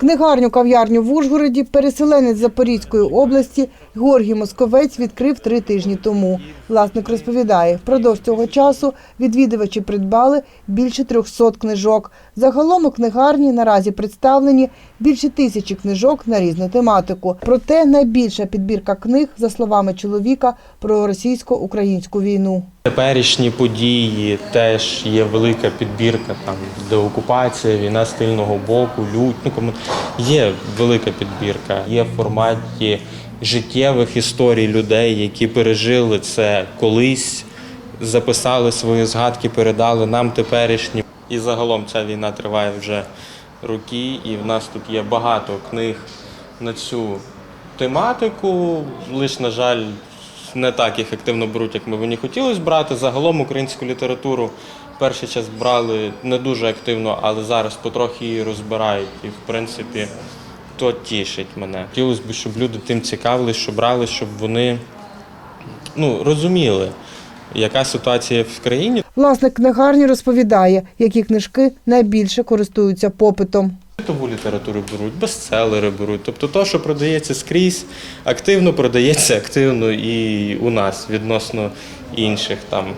Книгарню кав'ярню в Ужгороді переселенець Запорізької області Георгій Московець відкрив три тижні тому. Власник розповідає, впродовж цього часу відвідувачі придбали більше 300 книжок. Загалом у книгарні наразі представлені більше тисячі книжок на різну тематику. Проте найбільша підбірка книг, за словами чоловіка, про російсько-українську війну. Теперішні події теж є велика підбірка там деокупація, війна з тильного боку, лють. Ну, є велика підбірка. Є в форматі життєвих історій людей, які пережили це колись, записали свої згадки, передали нам теперішні. І загалом ця війна триває вже роки, і в нас тут є багато книг на цю тематику. Лише, на жаль, не так їх активно беруть, як ми б не хотілося брати. Загалом українську літературу перший час брали не дуже активно, але зараз потрохи її розбирають. І, в принципі, то тішить мене. Хотілося б, щоб люди тим цікавились, що брали, щоб вони ну, розуміли, яка ситуація в країні. Власник книгарні розповідає, які книжки найбільше користуються попитом. Світову літературу беруть, бестселери беруть. Тобто то, що продається скрізь, активно продається активно і у нас відносно інших там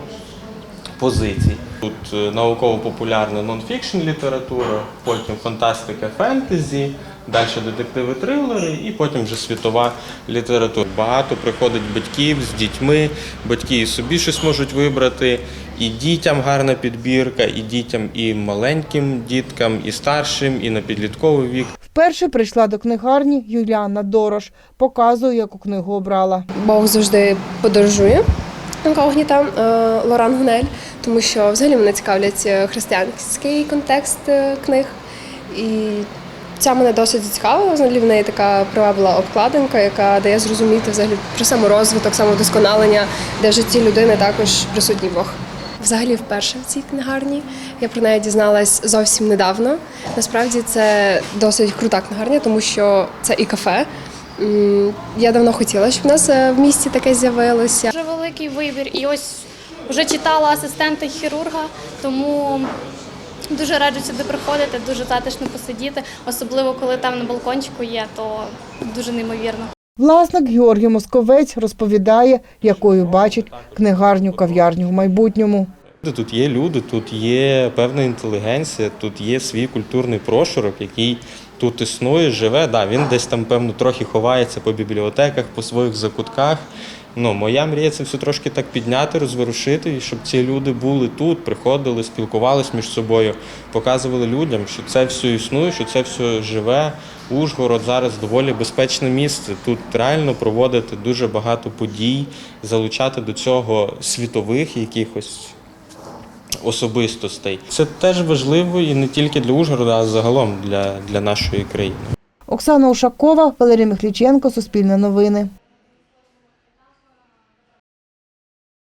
позицій. Тут е, науково-популярна нонфікшн література, потім фантастика, фентезі, далі детективи, трилери і потім вже світова література. Багато приходить батьків з дітьми, батьки і собі щось можуть вибрати. І дітям гарна підбірка, і дітям, і маленьким діткам, і старшим, і на підлітковий вік. Вперше прийшла до книгарні Юліана Дорош. Показує, яку книгу обрала. Бог завжди подорожує інкогніта е, Лоран Гунель, тому що взагалі мене цікавлять е, християнський контекст е, книг. І ця мене досить зацікавила. Взагалі в неї така привабила обкладинка, яка дає зрозуміти взагалі про саморозвиток, самовдосконалення, де в житті людини також присутній Бог. Взагалі, вперше в цій книгарні я про неї дізналась зовсім недавно. Насправді це досить крута книгарня, тому що це і кафе. Я давно хотіла, щоб в нас е, в місті таке з'явилося. Дуже великий вибір. І ось вже читала асистента хірурга, тому дуже раджу сюди приходити, дуже затишно посидіти, особливо коли там на балкончику є, то дуже неймовірно. Власник Георгій Московець розповідає, якою бачить книгарню кав'ярню в майбутньому. Тут є люди, тут є певна інтелігенція, тут є свій культурний прошарок, який тут існує, живе. Да, він десь там, певно, трохи ховається по бібліотеках, по своїх закутках. Ну, моя мрія це все трошки так підняти, розворушити, і щоб ці люди були тут, приходили, спілкувалися між собою, показували людям, що це все існує, що це все живе. Ужгород зараз доволі безпечне місце. Тут реально проводити дуже багато подій, залучати до цього світових якихось особистостей. Це теж важливо і не тільки для Ужгорода, а загалом для, для нашої країни. Оксана Ушакова, Валерій Михліченко, Суспільне новини.